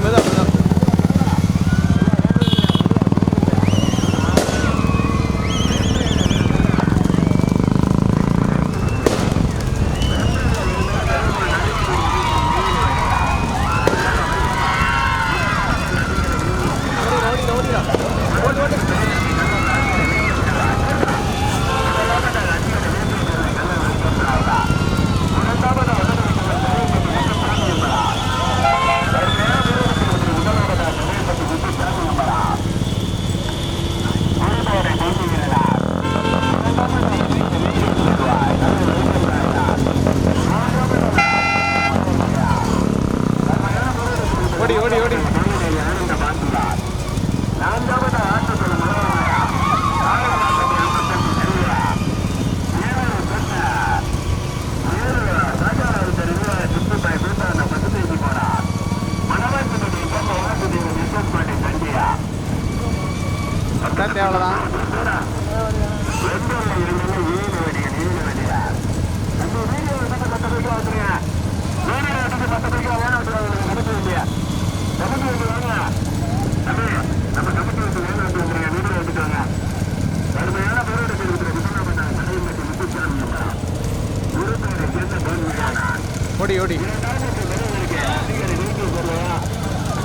没事没事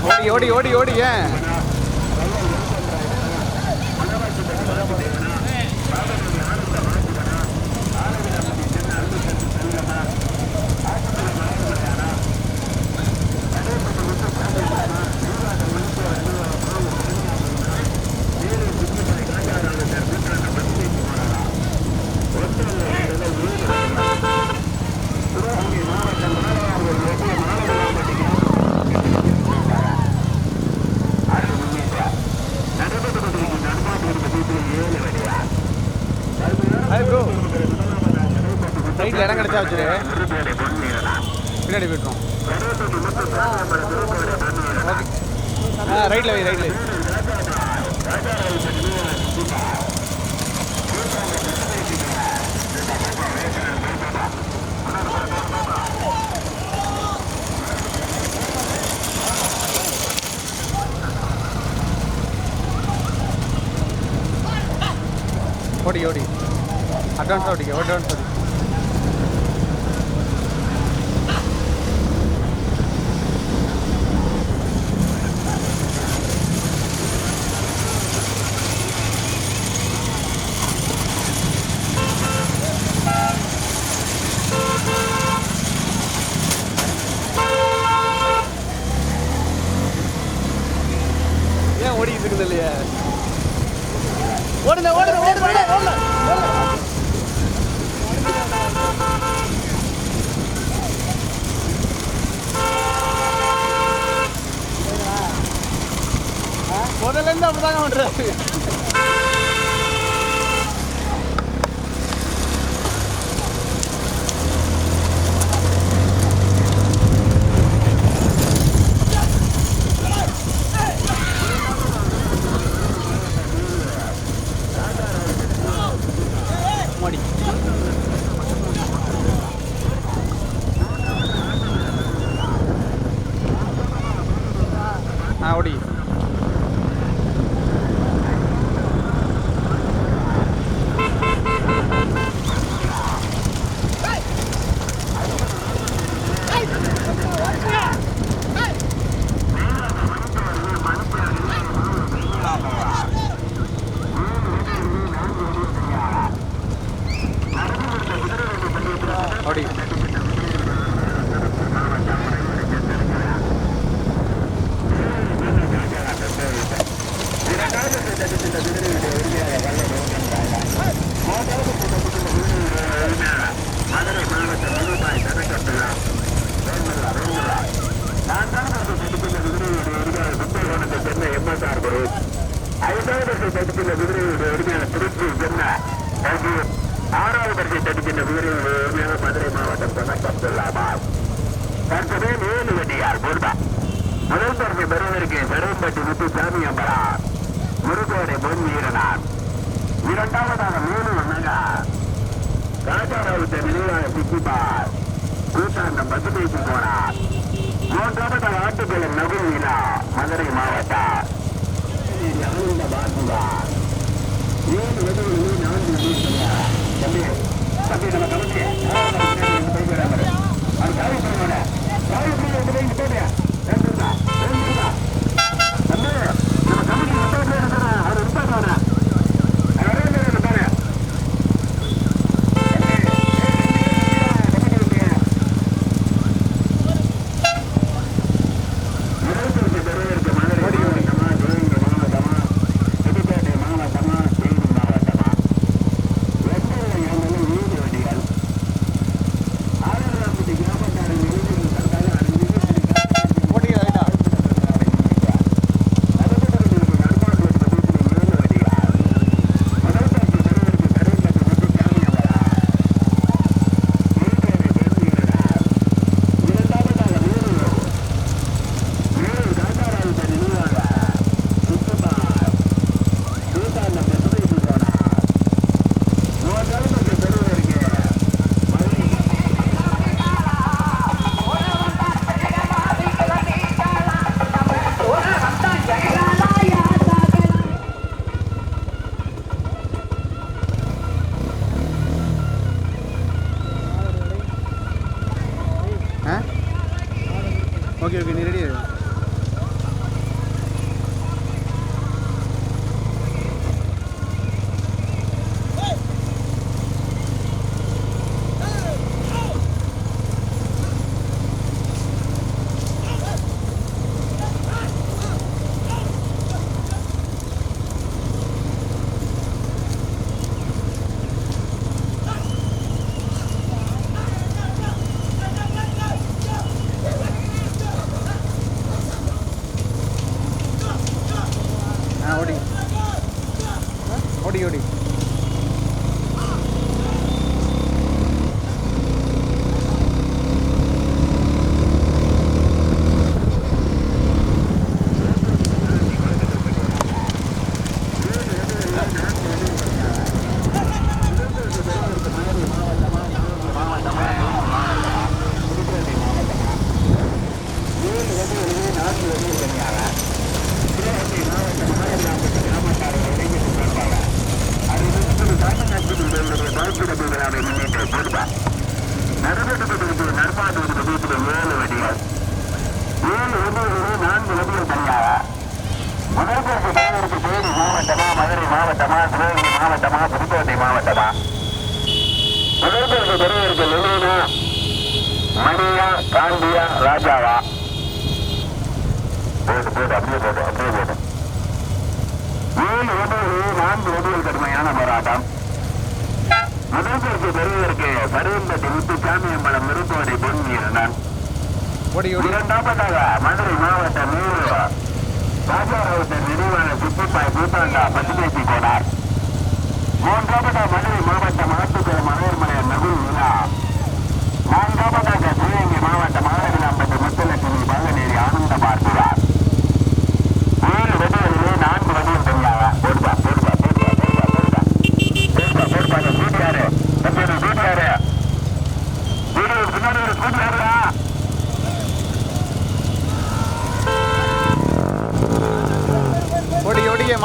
ஓடி ஓடி ஓடி ஓடி ஏன்? ரைட்ல வை ரைட்ல ஓடி ஓடி. அட்வான்ஸ் ஓடிக்க அட்வான்ஸ் ஓடி ஏன் ஓடிக்கிட்டு இருக்குது இல்லையா? ஓடுங்க ஓடுங்க ஓடுங்க ஓடுங்க ஓடுங்க. முதல்ல இருந்து அப்படிதாங்க பண்றாரு 好滴 பை பூத்தரண்டா பசுபேசி கோடார் மூன்றாவது மதுரை மாவட்ட ஆத்துக்கிற மலையர் மலையர் நகுல்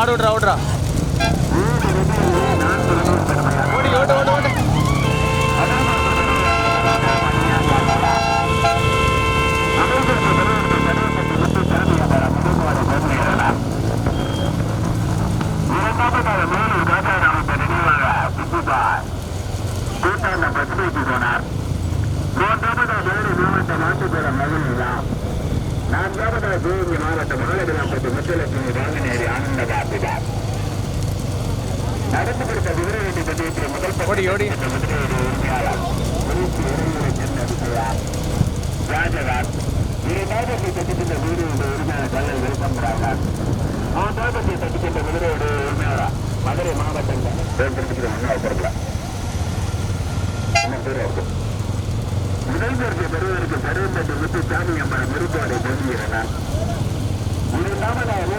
மாடு விட்றா ஓடுறா. ஓடி ஓட்டு ஓட்டு ஓட்டு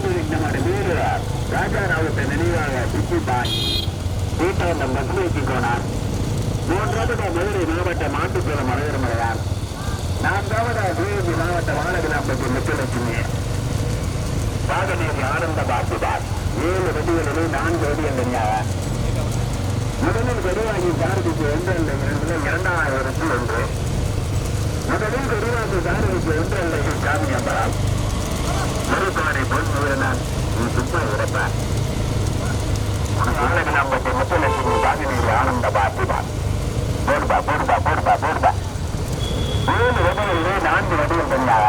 விக்னமாடி மீறுகிறார் ராஜா ராவுக்கு நினைவாக சிக்கி பாய் வீட்டாண்டம் பசுமைக்கு போனார் மூன்றாவது மதுரை மாவட்ட மாட்டுக்குளம் மலையர்மலையார் நான்காவது சிவகங்கை மாவட்ட வானவிலாம்பட்டி முத்துலட்சுமி பாகநேரி ஆனந்த பாசுதார் ஏழு வெடிகளிலே நான்கு வெடி எண்ணியாக முதலில் கருவாகி சாரதிக்கு ஒன்று இல்லை இரண்டு இரண்டாயிரத்தில் ஒன்று முதலில் கருவாகி சாரதிக்கு ஒன்று இல்லை சாமி அம்பரான் மறுபாறை பொன் வீரனான் நீ சுப்ப இறப்பார் ஆலவிலாம்பட்டி முத்துலட்சுமி பாகநேரி ஆனந்த பாசுதார் போடுபா போடுபா போடுபா போடுபா. ஏழு வெடிகளிலே நான்கு வடிவில் தனியாக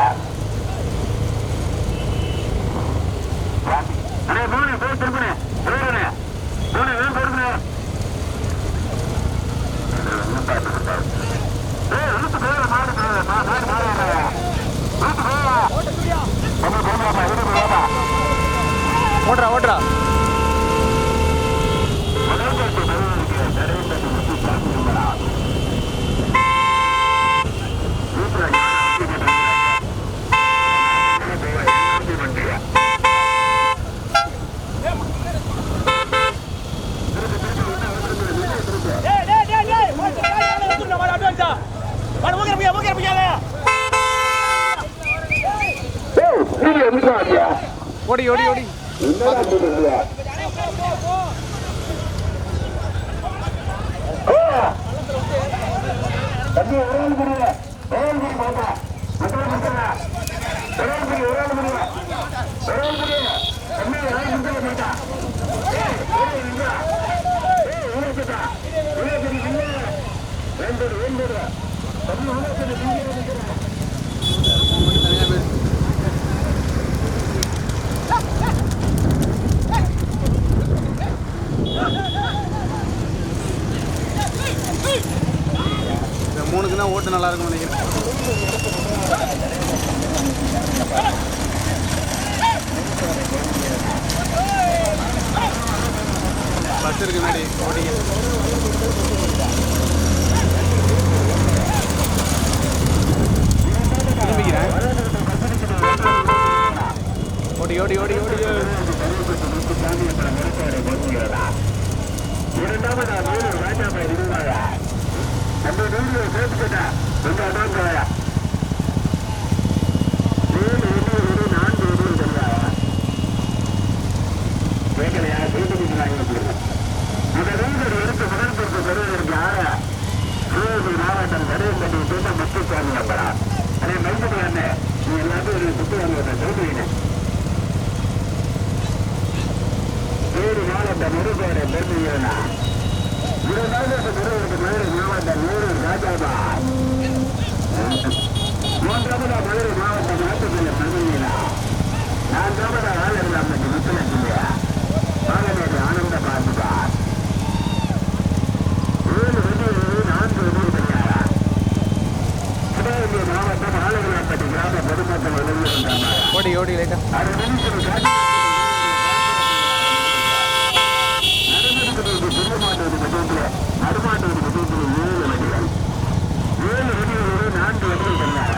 ஓடி ஓடி ஓடி தனியாக பேசு இந்த மூணுக்கு தான் ஓட்டு நல்லா இருக்கும் நினைக்கிறேன். பஸ் இருக்கு முன்னாடி ஓட்டிங்க திரும்பிக்கிறேன். ஓடி ஓடி ஓடி ஓடி இரண்டாவது நூறு ராஜாபாய் இருந்தாயா அந்த நூறு சேர்த்துக்கிட்டா உங்க அதாங்க ஏழு ஒன்று ஒரு நான்கு ஒரு தெரியாதா கேட்கலையா கேட்டுக்கிறாங்க அந்த நூறு எடுத்து முதல் பொறுப்பு பெறுவதற்கு யார சிவகங்கை மாவட்டம் கருவம்பட்டி தூண்ட முத்துசாமி நம்பரா அதே மைசூர் அண்ணன் நீ எல்லாத்தையும் ஒரு சுத்து வாங்க சொல்லுவீங்க வேறு மாவட்ட முருகோட பெருமையா இரண்டாவது பெறுவதற்கு மதுரை மாவட்டம் நூறு ராஜாபாய் மூன்றாவது மதுரை மாவட்டம் நாட்டுப்பள்ளி மதுரையிலா நான்காவது ஆளுநர் அம்மன் முத்துலட்சுமியா பாலமேடு ஆனந்த பாசுகார் ஏழு வெடிகளில் நான்கு வெடிகள் சிவகங்கை மாவட்டம் ஆளுநர்பட்டி கிராம பொதுமக்கள் உதவி ஓடி ஓடி லைட்டா. அது வெளிச்சம் காட்டி நடுமாட்டுவது பெருமாட்டுவது பட்சத்தில் நடுமாட்டுவது பட்சத்தில் ஏழு வடிகள் ஏழு வடிகளோடு நான்கு வடிகள் சொன்னாங்க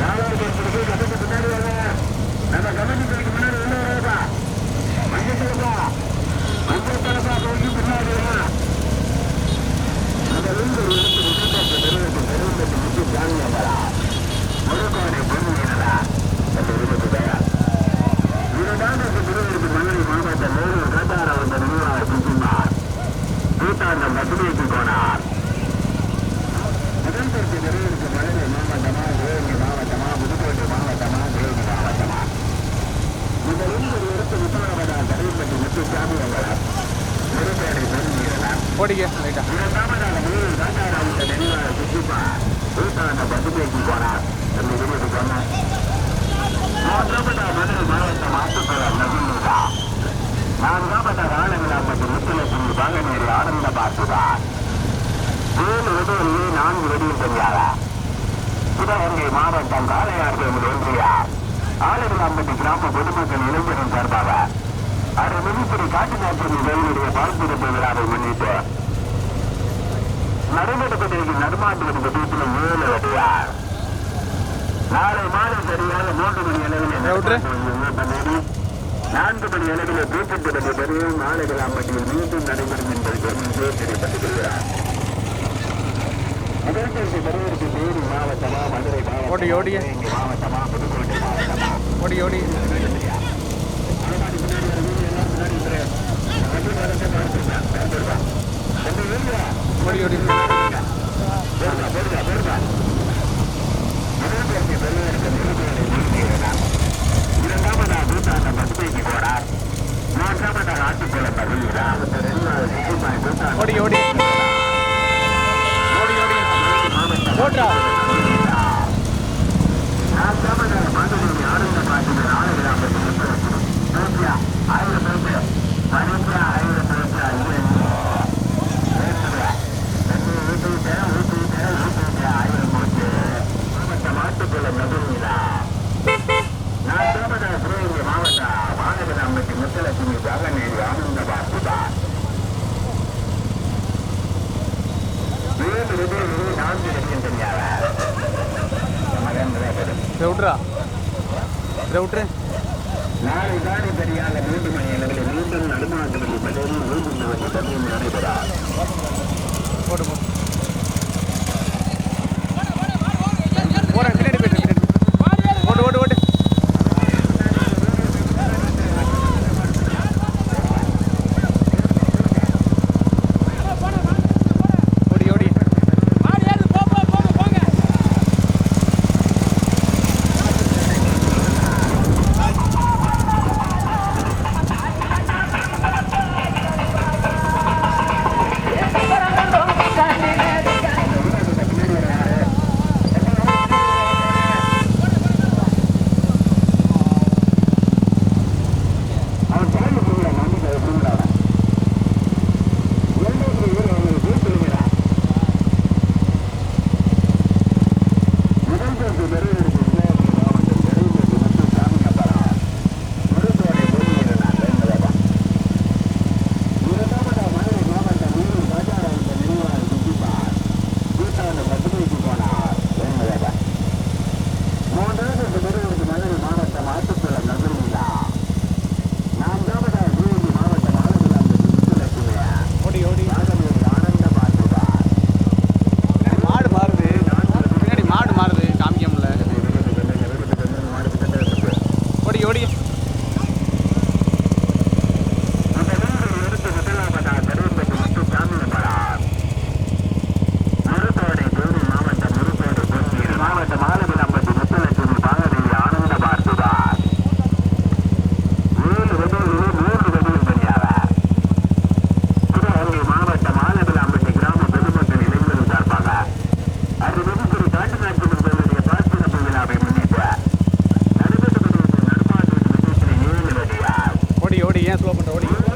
நாலாவது பேருக்கு கதைக்கு பின்னாடி வாங்க நம்ம கமிட்டிக்கு முன்னாடி கிராம பொதுமக்கள் இளைஞர்கள் சார்பாக அருமிதிப்படி காட்டு நாட்டின் கோயிலுடைய பால்பிடிப்பு விழாவை முன்னிட்டு நடைபெற்றப்பட்டிருக்கும் நடமாட்டுவது பட்டியத்தில் ஏழு அடியார் நாளை மாலை சரியாக மூன்று மணி அளவில் நான்கு மணி அளவில் தூக்கிட்டு பெரிய மாலை கிராமத்தில் மீண்டும் நடைபெறும் என்பது கவனித்து தெரிவித்துக் கொள்கிறார் இதற்கு பெரியவருக்கு தேனி மாவட்டமா மதுரை மாவட்டமா புதுக்கோட்டை மாவட்டம். これより விட்ரு விட்ரு நாளை காலை சரியாக மூன்று மணி அளவில் மீண்டும் நடுமாட்டு பள்ளியில் மீண்டும் நடைபெறார். போட்டு போட்டு தனியாக ஸ்லோ பண்ணுற ஓடி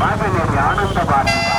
பாகநேரி ஆனந்த பாரதி